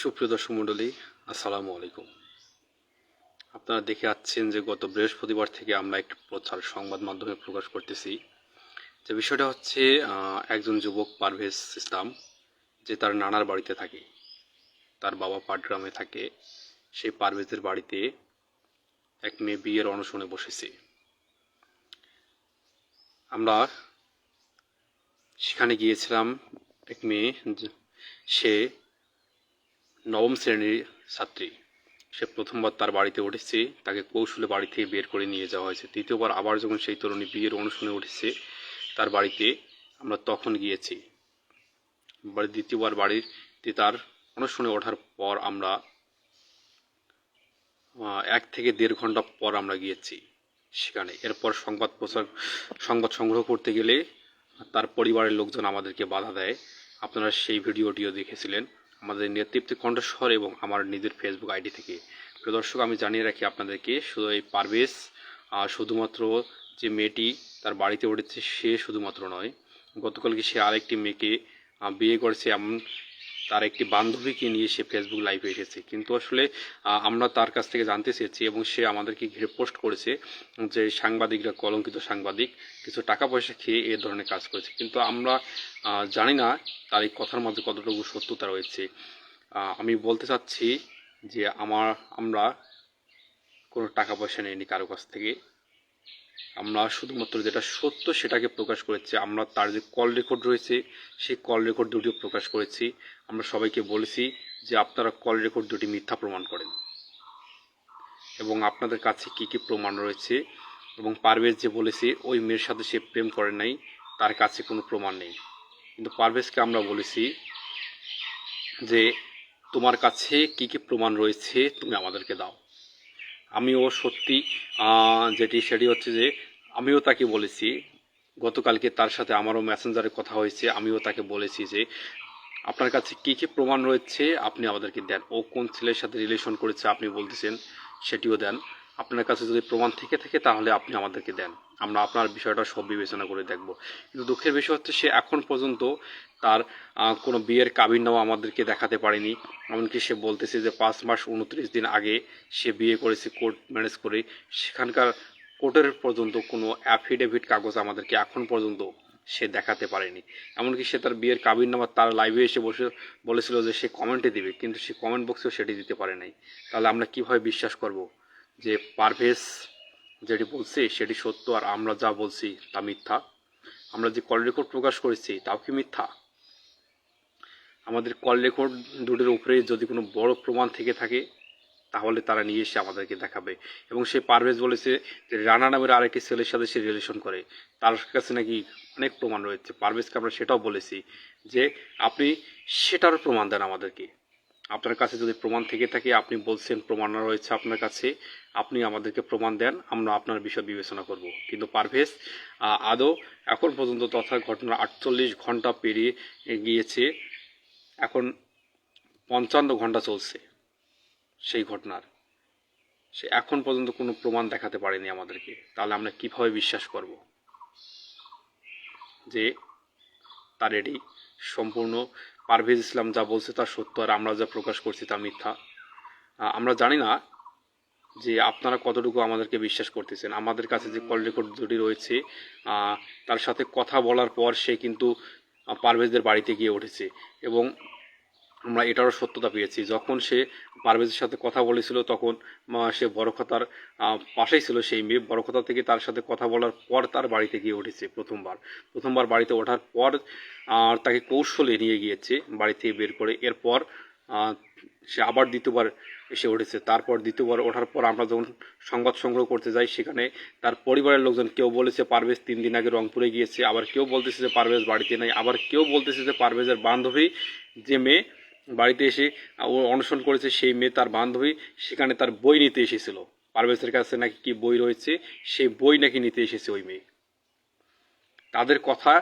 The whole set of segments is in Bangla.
সুপ্রিয় দর্শক মণ্ডলী, আসসালামু আলাইকুম। আপনারা দেখে আছেন যে গত বৃহস্পতিবার থেকে আমরা একটি প্রচার সংবাদ মাধ্যমে প্রকাশ করতেছি। যে বিষয়টা হচ্ছে একজন যুবক পারভেজ ইসলাম, যে তার নানার বাড়িতে থাকে। তার বাবা পাটগ্রামে থাকে। সেই পারভেজের বাড়িতে এক মেয়ে বিয়ের অনশনে বসেছে। আমরা সেখানে গিয়েছিলাম, এক মেয়ে সে নবম শ্রেণির ছাত্রী। সে প্রথমবার তার বাড়িতে উঠেছে, তাকে কৌশলে বাড়ি থেকে বের করে নিয়ে যাওয়া হয়েছে। দ্বিতীয়বার আবার যখন সেই তরুণী বিয়ের অনুষ্ঠানে উঠেছে, তার বাড়িতে আমরা তখন গিয়েছি। দ্বিতীয়বার বাড়িতে তার অনুষ্ঠানে ওঠার পর আমরা এক থেকে দেড় ঘণ্টা পর আমরা গিয়েছি সেখানে। এরপর সংবাদ প্রচার, সংবাদ সংগ্রহ করতে গেলে তার পরিবারের লোকজন আমাদেরকে বাধা দেয়। আপনারা সেই ভিডিওটিও দেখেছিলেন। আমাদের নেতৃত্বে কণ্ঠস্বর এবং আমার নিজের ফেসবুক আইডি থেকে। প্রিয় দর্শক, আমি জানিয়ে রাখি আপনাদেরকে, শুধু এই পারভেজ শুধুমাত্র যে মেয়েটি তার বাড়িতে উঠেছে, সে শুধুমাত্র নয়, গতকালকে সে আরেকটি মেয়েকে বিয়ে করেছে এমন তার একটি বান্ধবীকে নিয়ে সে ফেসবুক লাইভে এসেছে। কিন্তু আসলে আমরা তার কাছ থেকে জানতে চেয়েছি এবং সে আমাদেরকে ঘিরে পোস্ট করেছে যে সাংবাদিকরা কলঙ্কিত সাংবাদিক, কিছু টাকা পয়সা খেয়ে এ ধরনের কাজ করেছে। কিন্তু আমরা জানি না তার এই কথার মধ্যে কতটুকু সত্যতা রয়েছে। আমি বলতে চাচ্ছি যে আমার, আমরা কোনো টাকা পয়সা নেইনি কারও কাছ থেকে। আমরা শুধুমাত্র যেটা সত্য সেটাকে প্রকাশ করেছি, আমরা তার যে কল রেকর্ড রয়েছে, সেই কল রেকর্ড দুটিও প্রকাশ করেছি। আমরা সবাইকে বলেছি যে আপনারা কল রেকর্ড দুটি মিথ্যা প্রমাণ করেন। এবং আপনাদের কাছে কি কি প্রমাণ রয়েছে? এবং পারভেজ যে বলেছে, ওই মেয়ের সাথে সে প্রেম করে নাই, তার কাছে কোনো প্রমাণ নেই। কিন্তু পারভেজকে আমরা বলেছি যে, তোমার কাছে কি কি প্রমাণ রয়েছে, তুমি আমাদেরকে দাও। আমিও সত্যি যেটি সেটি হচ্ছে যে আমিও তাকে বলেছি, গতকালকে তার সাথে আমারও মেসেঞ্জারে কথা হয়েছে, আমিও তাকে বলেছি যে আপনার কাছে কী কী প্রমাণ রয়েছে আপনি আমাদেরকে দেন। ও কোন ছেলের সাথে রিলেশন করেছে আপনি বলতেছেন, সেটিও দেন। আপনার কাছে যদি প্রমাণ থেকে থাকে তাহলে আপনি আমাদেরকে দেন। আমরা আপনার বিষয়টা সব বিবেচনা করে দেখব। কিন্তু দুঃখের বিষয় হচ্ছে সে এখন পর্যন্ত তার কোনো বিয়ের কাবিননামা আমাদেরকে দেখাতে পারেনি। এমনকি সে বলতেছে যে পাঁচ মাস উনত্রিশ দিন আগে সে বিয়ে করেছে কোর্ট ম্যারেজ করে। সেখানকার কোর্টের পর্যন্ত কোনো অ্যাফিডেভিট কাগজ আমাদেরকে এখন পর্যন্ত সে দেখাতে পারেনি। এমনকি সে তার বিয়ের কাবিননামা তার লাইভে এসে বসে, বলেছিল যে সে কমেন্টে দিবে, কিন্তু সে কমেন্ট বক্সেও সেটি দিতে পারে নাই। তাহলে আমরা কীভাবে বিশ্বাস করব যে পারভেজ যেটি বলছে, সেটি সত্য আর আমরা যা বলছি তা মিথ্যা। আমরা যে কল রেকর্ড প্রকাশ করেছি, তাও কি মিথ্যা? আমাদের কল রেকর্ড দুটির উপরে যদি কোনো বড় প্রমাণ থেকে থাকে, তাহলে তারা নিয়ে এসে আমাদেরকে দেখাবে। এবং সে পারভেজ বলেছে যে রানা নামের আরেকটি ছেলের সাথে সে রিলেশন করে। তার কাছে নাকি অনেক প্রমাণ রয়েছে। পারভেজকে আমরা সেটাও বলেছি যে আপনি সেটারও প্রমাণ দেন আমাদেরকে। আপনার কাছে যদি প্রমাণ থেকে থাকে, আপনি বলছেন প্রমাণ রয়েছে আপনার কাছে, আপনি আমাদেরকে প্রমাণ দেন, আমরা আপনার বিষয় বিবেচনা করব। কিন্তু পারভেজ আদৌ এখন পর্যন্ত তথা ঘটনা আটচল্লিশ ঘণ্টা পেরিয়ে গিয়েছে, এখন পঞ্চান্ন ঘণ্টা চলছে সেই ঘটনার। সে এখন পর্যন্ত কোনো প্রমাণ দেখাতে পারেনি আমাদেরকে। তাহলে আমরা কীভাবে বিশ্বাস করব? যে তার এটি সম্পূর্ণ পারভেজ ইসলাম যা বলছে তা সত্য আর আমরা যা প্রকাশ করছি তা মিথ্যা। আমরা জানি না যে আপনারা কতটুকু আমাদেরকে বিশ্বাস করতেছেন। আমাদের কাছে যে কল রেকর্ড দুটি রয়েছে তার সাথে কথা বলার পর সে কিন্তু পারভেজদের বাড়িতে গিয়ে উঠেছে। এবং আমরা এটারও সত্যতা পেয়েছি। যখন সে পারভেজের সাথে কথা বলেছিল, তখন সে বড়খতার পাশেই ছিল সেই মেয়ে। বড়খতা থেকে তার সাথে কথা বলার পর তার বাড়িতে গিয়ে উঠেছে প্রথমবার। প্রথমবার বাড়িতে ওঠার পর, আর তাকে কৌশলে নিয়ে গিয়েছে বাড়ি থেকে বের করে। এরপর সে আবার দ্বিতীয়বার এসে উঠেছে। তারপর দ্বিতীয়বার ওঠার পর আমরা যখন সংবাদ সংগ্রহ করতে যাই, সেখানে তার পরিবারের লোকজন কেউ বলেছে পারভেজ তিন দিন আগে রংপুরে গিয়েছে। আবার কেউ বলতেছে যে পারভেজ বাড়িতে নাই। আবার কেউ বলতেছে যে পারভেজের বান্ধবী যে মেয়ে বাড়িতে এসে ও অনশন করেছে সেই মেয়ে তার বান্ধবী, সেখানে তার বই নিতে এসেছিল। পারভেজের কাছে নাকি কি বই রয়েছে, সেই বই নাকি নিতে এসেছে ওই মেয়ে। তাদের কথা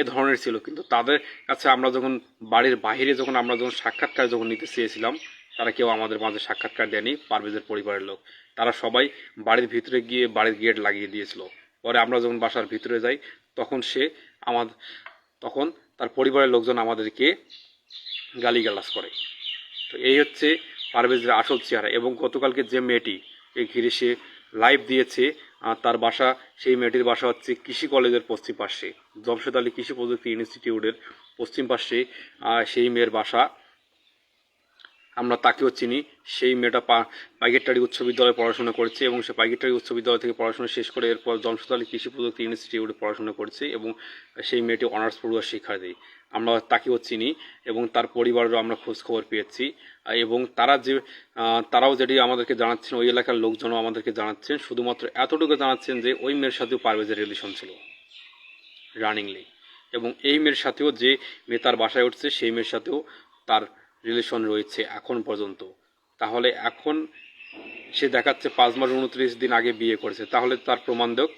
এ ধরনের ছিল, কিন্তু তাদের কাছে আমরা যখন বাড়ির বাইরে যখন আমরা যখন সাক্ষাৎকার যখন নিতে চেয়েছিলাম, তারা কেউ আমাদের মাঝে সাক্ষাৎকার দেয়নি, পারভেজের পরিবারের লোক। তারা সবাই বাড়ির ভিতরে গিয়ে বাড়ির গেট লাগিয়ে দিয়েছিল। পরে আমরা যখন বাসার ভিতরে যাই, তখন সে আমাদের তখন তার পরিবারের লোকজন আমাদেরকে গালিগালাজ করে। তো এই হচ্ছে পারভেজের আসল চেহারা এবং গতকালকে যে মেয়েটি এই ঘিরে সে লাইভ দিয়েছে তার বাসা, সেই মেয়েটির বাসা হচ্ছে কৃষি কলেজের পশ্চিম পাশে, জমশেদ আলী কৃষি প্রযুক্তি ইনস্টিটিউটের পশ্চিম পাশে সেই মেয়ের বাসা। আমরা তাকেও চিনি, সেই মেয়েটা পা পাইকেটটারি উচ্চ বিদ্যালয়ে পড়াশোনা করেছে এবং সে পাইকেটটারি উচ্চ বিদ্যালয় থেকে পড়াশোনা শেষ করে এরপর জমশেদ আলী কৃষি প্রযুক্তি ইনস্টিটিউটে পড়াশোনা করেছে এবং সেই মেয়েটি অনার্স পড়ুয়া শিক্ষার্থী। আমরা তাকেও চিনি এবং তার পরিবারেরও আমরা খোঁজ খবর পেয়েছি এবং তারা যে তারাও যেটি আমাদেরকে জানাচ্ছেন, ওই এলাকার লোকজনও আমাদেরকে জানাচ্ছেন। শুধুমাত্র এতটুকু জানাচ্ছেন যে ওই মেয়ের সাথেও পারভেজের রিলেশন ছিল রানিংলি এবং এই মেয়ের সাথেও যে মেয়ে তার বাসায় উঠছে, সেই মেয়ের সাথেও তার রিলেশন রয়েছে এখন পর্যন্ত। তাহলে এখন সে দেখাচ্ছে পাঁচ মাস উনত্রিশ দিন আগে বিয়ে করেছে। তাহলে তার প্রমাণ দেখ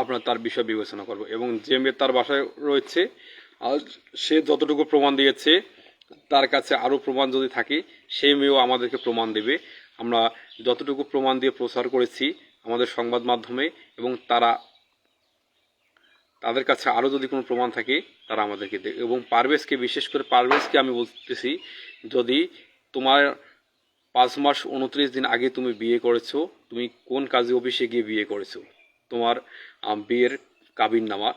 আপনার তার বিষয় বিবেচনা করব। এবং যে মেয়ে তার বাসায় রয়েছে সে যতটুকু প্রমাণ দিয়েছে, তার কাছে আরও প্রমাণ যদি থাকে, সে মেয়েও আমাদেরকে প্রমাণ দেবে। আমরা যতটুকু প্রমাণ দিয়ে প্রচার করেছি আমাদের সংবাদ মাধ্যমে এবং তারা তাদের কাছে আরও যদি কোনো প্রমাণ থাকে, তারা আমাদেরকে দেবে। এবং পারভেজকে, বিশেষ করে পারভেজকে আমি বলতেছি, যদি তোমার পাঁচ মাস উনত্রিশ দিন আগে তুমি বিয়ে করেছ, তুমি কোন কাজে অফিসে গিয়ে বিয়ে করেছ? তোমার বিয়ের কাবিন নামা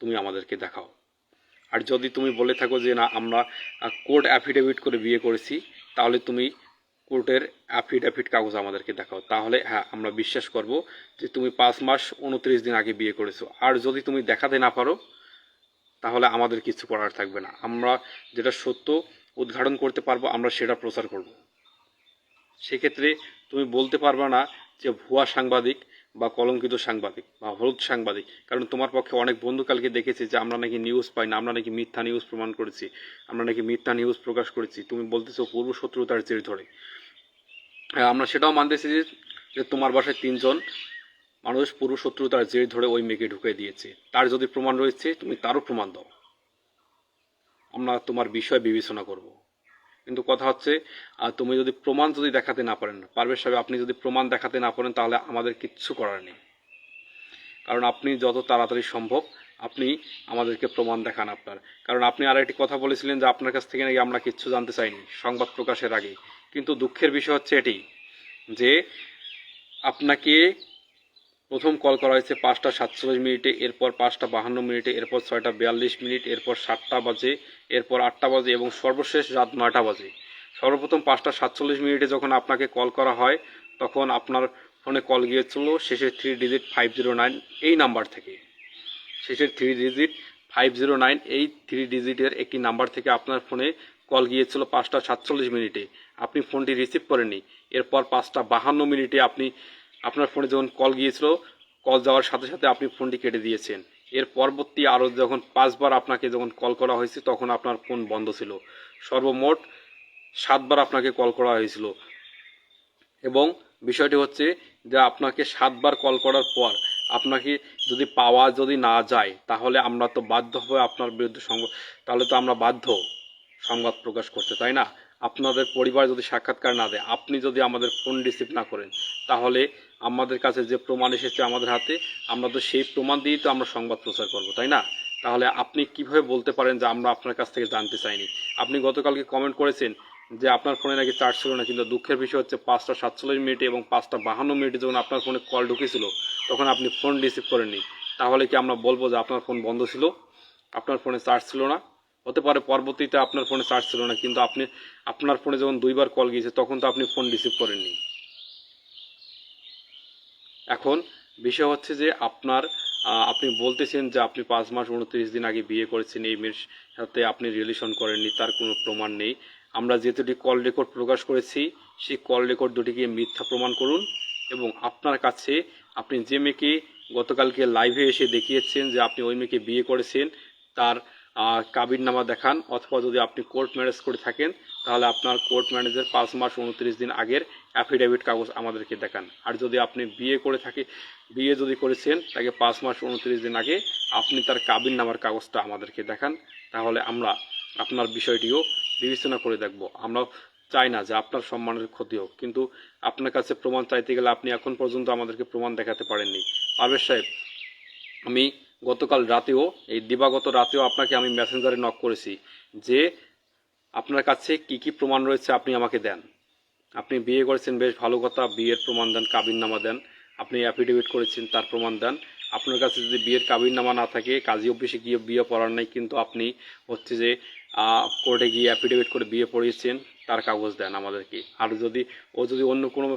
তুমি আমাদেরকে দেখাও। আর যদি তুমি বলে থাকো যে না, আমরা কোর্ট অ্যাফিডেভিট করে বিয়ে করেছি, তাহলে তুমি কোর্টের অ্যাফিডেভিট কাগজ আমাদেরকে দেখাও। তাহলে হ্যাঁ আমরা বিশ্বাস করব যে তুমি পাঁচ মাস উনত্রিশ দিন আগে বিয়ে করেছ। আর যদি তুমি দেখাতে না পারো, তাহলে আমাদের কিছু করার থাকবে না। আমরা যেটা সত্য উদ্ঘাটন করতে পারব, আমরা সেটা প্রচার করব। সেক্ষেত্রে তুমি বলতে পারবে না যে ভুয়া সাংবাদিক বা কলঙ্কিত সাংবাদিক বা হলুদ সাংবাদিক। কারণ তোমার পক্ষে অনেক বন্ধু কালকে দেখেছে যে আমরা নাকি নিউজ পাই না আমরা নাকি মিথ্যা নিউজ প্রমাণ করেছি আমরা নাকি মিথ্যা নিউজ প্রকাশ করেছি। তুমি বলতেছো পূর্ব শত্রুতার জের ধরে। হ্যাঁ, আমরা সেটাও মানতেছি যে যে তোমার বাসায় তিনজন মানুষ পূর্ব শত্রুতার জের ধরে ওই মেয়েকে ঢুকে দিয়েছে। তার যদি প্রমাণ রয়েছে তুমি তারও প্রমাণ দাও। আমরা তোমার বিষয় বিবেচনা করব। কিন্তু কথা হচ্ছে তুমি যদি প্রমাণ যদি দেখাতে না পারেন, পারভেজ সাহেব, আপনি যদি প্রমাণ দেখাতে না পারেন, তাহলে আমাদের কিচ্ছু করার নেই। কারণ আপনি যত তাড়াতাড়ি সম্ভব আপনি আমাদেরকে প্রমাণ দেখান আপনার। কারণ আপনি আর একটি কথা বলেছিলেন যে আপনার কাছ থেকে নাকি আমরা কিচ্ছু জানতে চাইনি, সংবাদ প্রকাশের আগে। কিন্তু দুঃখের বিষয় হচ্ছে এটি, যে আপনাকে প্রথম কল করা হয়েছে পাঁচটা সাতচল্লিশ মিনিটে, এরপর পাঁচটা বাহান্ন মিনিটে, এরপর ছয়টা বিয়াল্লিশ মিনিট, এরপর সাতটা বাজে, এরপর আটটা বাজে এবং সর্বশেষ রাত নয়টা বাজে। সর্বপ্রথম পাঁচটা সাতচল্লিশ মিনিটে যখন আপনাকে কল করা হয়, তখন আপনার ফোনে কল গিয়েছিল, শেষের three digit five zero nine এই নাম্বার থেকে। শেষের three digit five zero nine এই থ্রি ডিজিটের একটি নাম্বার থেকে আপনার ফোনে কল গিয়েছিল পাঁচটা সাতচল্লিশ মিনিটে। আপনি ফোনটি রিসিভ করেননি। এরপর পাঁচটা বাহান্ন মিনিটে আপনি আপনার ফোনে যখন কল গিয়েছিল কল যাওয়ার সাথে সাথে আপনি ফোনটি কেটে দিয়েছেন। এর পরবর্তী আরও যখন পাঁচবার আপনাকে যখন কল করা হয়েছে, তখন আপনার ফোন বন্ধ ছিল। সর্বমোট সাতবার আপনাকে কল করা হয়েছিল। এবং বিষয়টি হচ্ছে যে আপনাকে সাতবার কল করার পর আপনাকে যদি পাওয়া যদি না যায়, তাহলে আমরা তো বাধ্য হবে আপনার বিরুদ্ধে সংবাদ তাহলে তো আমরা বাধ্য সংবাদ প্রকাশ করতে, তাই না? আপনাদের পরিবার যদি সাক্ষাৎকার না দেয়, আপনি যদি আমাদের ফোন রিসিভ না করেন, তাহলে আমাদের কাছে যে প্রমাণ এসেছে আমাদের হাতে, আমরা তো সেই প্রমাণ দিয়েই তো আমরা সংবাদ প্রচার করব, তাই না? তাহলে আপনি কীভাবে বলতে পারেন যে আমরা আপনার কাছ থেকে জানতে চাইনি? আপনি গতকালকে কমেন্ট করেছেন যে আপনার ফোনে নাকি চার্জ ছিল না, কিন্তু দুঃখের বিষয় হচ্ছে পাঁচটা সাতচল্লিশ মিনিটে এবং পাঁচটা বাহান্ন মিনিটে যখন আপনার ফোনে কল ঢুকেছিল, তখন আপনি ফোন রিসিভ করেননি। তাহলে কি আমরা বলব যে আপনার ফোন বন্ধ ছিল? আপনার ফোনে চার্জ ছিল না? হতে পারে পরবর্তীতে আপনার ফোনে চার্জ ছিল না, কিন্তু আপনি, আপনার ফোনে যখন দুইবার কল গিয়েছে, তখন তো আপনি ফোন রিসিভ করেননি। এখন বিষয় হচ্ছে যে আপনার আপনি বলতেছেন যে আপনি পাঁচ মাস উনত্রিশ দিন আগে বিয়ে করেছেন, এই মেয়ের সাথে আপনি রিলেশন করেননি, তার কোনো প্রমাণ নেই। আমরা যে দুটি কল রেকর্ড প্রকাশ করেছি, সেই কল রেকর্ড দুটিকে মিথ্যা প্রমাণ করুন এবং আপনার কাছে আপনি যে মেয়েকে গতকালকে লাইভে এসে দেখিয়েছেন যে আপনি ওই মেয়েকে বিয়ে করেছেন, তার কাবির নামা দেখান অথবা যদি আপনি কোর্ট ম্যারেজ করে থাকেন, তাহলে আপনার কোর্ট ম্যারেজের পাঁচ মাস উনত্রিশ দিন আগের অ্যাফিডেভিট কাগজ আমাদেরকে দেখান। আর যদি আপনি বিয়ে করে থাকে, বিয়ে যদি করেছেন, তাকে পাঁচ মাস উনত্রিশ দিন আগে আপনি তার কাবিন নামার কাগজটা আমাদেরকে দেখান। তাহলে আমরা আপনার বিষয়টিও বিবেচনা করে দেখব। আমরা চাই না যে আপনার সম্মানের ক্ষতি হোক, কিন্তু আপনার কাছে প্রমাণ চাইতে গেলে আপনি এখন পর্যন্ত আমাদেরকে প্রমাণ দেখাতে পারেননি। পারভেজ সাহেব, আমি গতকাল রাতেও, এই দিবাগত রাতেও আপনাকে আমি মেসেঞ্জারে নক করেছি যে আপনার কাছে কি কি প্রমাণ রয়েছে আপনি আমাকে দেন। আপনি বিয়ে করেছেন, বেশ ভালো কথা। বিয়ের প্রমাণ দেন, কাবিননামা দেন। আপনি অ্যাফিডেভিট করেছেন, তার প্রমাণ দেন। আপনার কাছে যদি বিয়ের কাবিননামা না থাকে, কাজী অফিসে গিয়ে বিয়ে পড়ার নাই, কিন্তু আপনি হচ্ছে যে কোর্টে গিয়ে অ্যাফিডেভিট করে বিয়ে পড়িয়েছেন, তার কাগজ দেন আমাদেরকে। আর যদি, ও যদি অন্য কোনো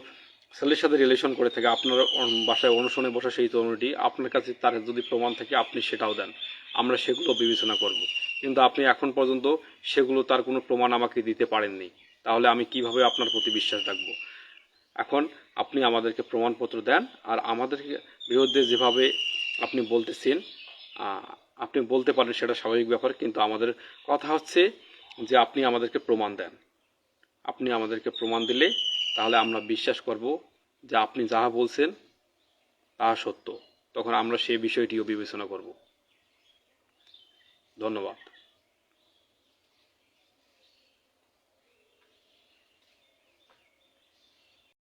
ছেলের সাথে রিলেশন করে থাকে, আপনার বাসায় অনুশোনে বসা সেই তরুণীটি, আপনার কাছে তার যদি প্রমাণ থাকে, আপনি সেটাও দেন। আমরা সেগুলো বিবেচনা করব। কিন্তু আপনি এখন পর্যন্ত সেগুলো তার কোনো প্রমাণ আমাকে দিতে পারেননি। তাহলে আমি কীভাবে আপনার প্রতি বিশ্বাস রাখব? এখন আপনি আমাদেরকে প্রমাণপত্র দেন, আর আমাদের বিরুদ্ধে যেভাবে আপনি বলতেছেন আপনি বলতে পারেন সেটা স্বাভাবিক ব্যাপার, কিন্তু আমাদের কথা হচ্ছে যে আপনি আমাদেরকে প্রমাণ দেন। আপনি আমাদেরকে প্রমাণ দিলে তাহলে আমরা বিশ্বাস করব যে আপনি যাহা বলছেন তাহা সত্য। তখন আমরা সেই বিষয়টিও বিবেচনা করব। ধন্যবাদ।